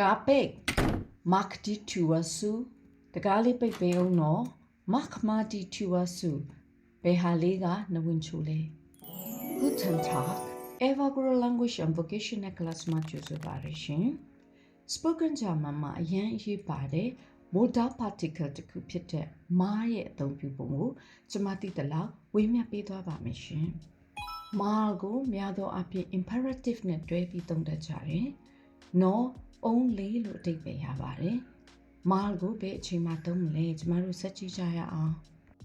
ကာပိတ်မက်ဒီတူဝဆူတကားလေးပိတ်ပေးအောင်နော်မက်မာဒီတူဝဆူဘယ်ဟာလေးကနဝင်ချိုလဲ Guten Tag Evergrow Language and Vocational Class မှာကြိုဆိုပါရရှင် Spoken German မှာအရင်အရေးပါတယ် modal particle တစ်ခုဖြစ်တဲ့မားရဲ့အသုံးပြုပုံကိုကျွန်မသိသလောက်ဝေမျှပေးသွားပါမယ်ရှင်။ mal ကိုများသောအားဖြင့် imperative နဲ့တွဲပြီးသုံးတတ်ကြတယ်။ no only လို့အဓိပ္ပာယ်ရပါတယ်။ mal ကိုဘယ်အချိန်မှာသုံးမလဲကျွန်မတို့ဆက်ကြည့်ကြရအောင်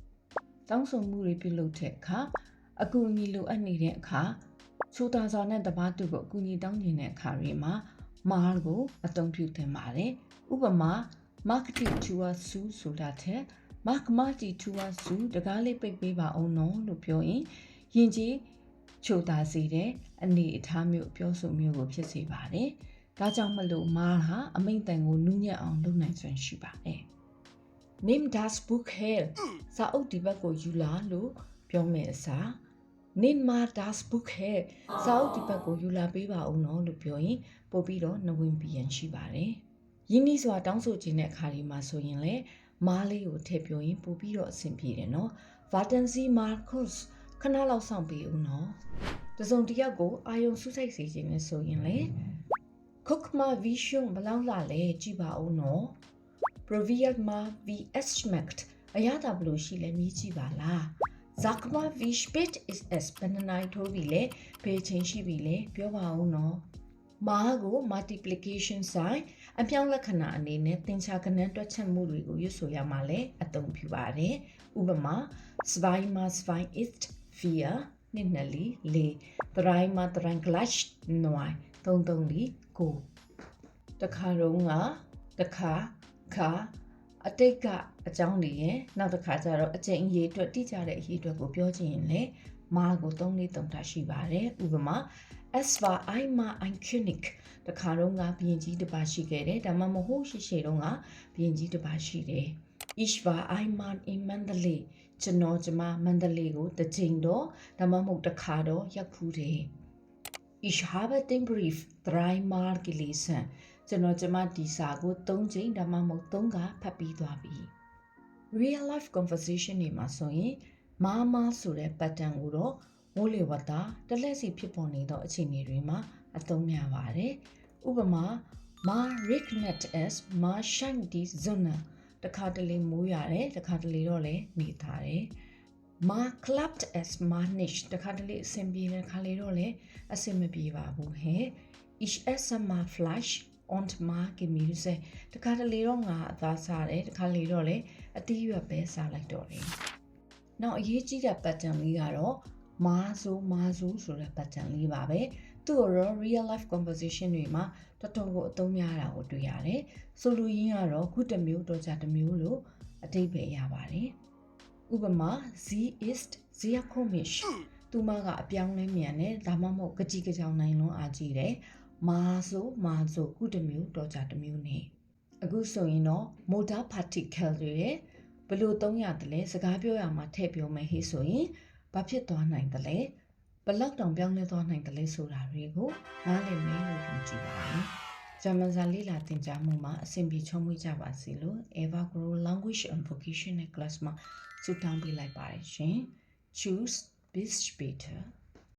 ။တောင်းဆိုမှုတွေပြုလုပ်တဲ့အခါအကူအညီလိုအပ်နေတဲ့အခါချိုးသားစွာနဲ့တပားသူကိုအကူအညီတောင်းနေတဲ့အခါတွေမှာ mal ကိုအသုံးပြုသင်ပါတယ်။ဥပမာ marketing tour ဆူဆိုတာတဲ့ mark marketing tour ဆူတကားလေးပိတ်ပေးပါအောင်နော်လို့ပြောရင်ယင်ကြီးချိုတာစီတဲ့အနေအထားမျိုးပြောဆိုမျိုးကိုဖြစ်စေပါတယ်။ ဒါကြောင့်မလို့မားဟာအမိန့်တန်ကိုနူးညံ့အောင်လုပ်နိုင်စွမ်းရှိပါတယ်။ name das book here စာအုပ်ဒီဘက်ကိုယူလာလို့ပြောမယ်အစား name ma das book here စာအုပ်ဒီဘက်ကိုယူလာပေးပါအောင်နော်လို့ပြောရင်ပို့ပြီးတော့နဝင်ပြန်ရှိပါတယ်။ရင်းနှီးစွာတောင်းဆိုခြင်းတဲ့အခါဒီမှာဆိုရင်လေမားလေးကိုထည့်ပြောရင်ပို့ပြီးတော့အဆင်ပြေတယ်နော် Vatancy Marcos ခဏလောက်ဆောင်ပေးဦးနော်တစုံတစ်ယောက်ကိုအာယုံစုစိုက်စေခြင်းနဲ့ဆိုရင်လေ Cookma Vision ဘလောက်လာလဲကြည့်ပါဦးနော် Proviat Ma VS Schmeckt အရသာဘလို့ရှိလဲမြည်ကြည့်ပါလား Zakma V spit is as ဘယ်နှနိုင်ထိုးပြီလဲဖေးချင်းရှိပြီလဲပြောပါဦးနော်မားကို multiplication sign အပြောင်းလက္ခဏာအနေနဲ့သင်္ချာကဏ္ဍတွက်ချက်မှုတွေကိုရွတ်ဆိုရမှာလဲအသုံးပြုပါတယ်။ဥပမာ zwei mal zwei ist vier နှစ်နှစ်လီလေး drei mal drei gleich neun သုံးသုံးလီကိုတခါတော့ကတခါခါအတိတ်ကအကြောင်းတွေရဲ့နောက်တစ်ခါကျတော့အကျင့်အရေးအတွက်တိကျတဲ့အရေးအတွက်ကိုပြောချင်ရင်လေမာကိုသုံးလေးသုံးတာရှိပါတယ်ဥပမာ es war einmal ein König တခါတော့ငါဘုရင်ကြီးတစ်ပါးရှိခဲ့တယ်ဒါမှမဟုတ်ရှိရှိတော့ငါဘုရင်ကြီးတစ်ပါးရှိတယ် ich war einmal in Mandalay ကျွန်တော်ကျမမန္တလေးကိုတစ်ချိန်တော့ဒါမှမဟုတ်တစ်ခါတော့ရောက်ဖူးတယ် ich habe den brief dreimal gelesen ကျွန်တော်ကျမဒီစာကို၃ချိန်ဒါမှမဟုတ်၃ခါဖတ်ပြီးသွားပြီ real life conversation တွေမှာဆိုရင်မာမာဆိုတဲ့ pattern ကိုတော့မိုးလေဝသတလက်စီဖြစ်ပေါ်နေသောအခြေအနေတွေမှာအသုံးများပါတယ်။ဥပမာမာ regnet as မာ shine di zona တခါတလေမိုးရတယ်တခါတလေတော့လည်းနေသားတယ်။ မာ clapped as manish တခါတလေအဆင်ပြေတယ်တခါလေတော့လည်းအဆင်မပြေပါဘူးဟဲ့။ ich esse mal fleisch und mag gemüse တခါတလေတော့ငါအသားစားတယ်တခါလေတော့လည်းအသီးရွက်ပဲစားလိုက်တော့တယ်။နောက်အရေးကြီးတဲ့ pattern လေးကတော့မာဆိုမာဆိုဆိုတဲ့ pattern လေးပါပဲသူ့တော့ real life conversation တွေမှာတော်တော်ကိုအသုံးများတာကိုတွေ့ရတယ်ဆိုလိုရင်းကတော့ခုတစ်မျိုးတော့ကြတစ်မျိုးလို့အတိတ်ပဲရပါတယ် ဥပမာ z is sehr komisch သူမကအပြောင်းလဲမြန်တယ်ဒါမှမဟုတ်ကြကြီးကြောင်နိုင်လွန်းအားကြီးတယ်မာဆိုမာဆိုခုတစ်မျိုးတော့ကြတစ်မျိုးနေအခုဆိုရင်တော့ modal particle တွေရဲ့ဘယ်လိုသုံးရတယ်လဲစကားပြောရမှာထည့်ပြောမယ်ဟေးဆိုရင်ဘာဖြစ်သွားနိုင်သလဲဘလောက်တောင်ပြောင်းလဲသွားနိုင်သလဲဆိုတာတွေကိုနားလည်မယ်လို့ယုံကြည်ပါတယ် ဂျာမန်စာလေ့လာသင်ကြားမှုမှာအဆင်ပြေချုံးမွေးကြပါစေလို့ Eva Grow Language and Vocational Class မှာဆုတောင်းပေးလိုက်ပါတယ်ရှင် Choose Be Better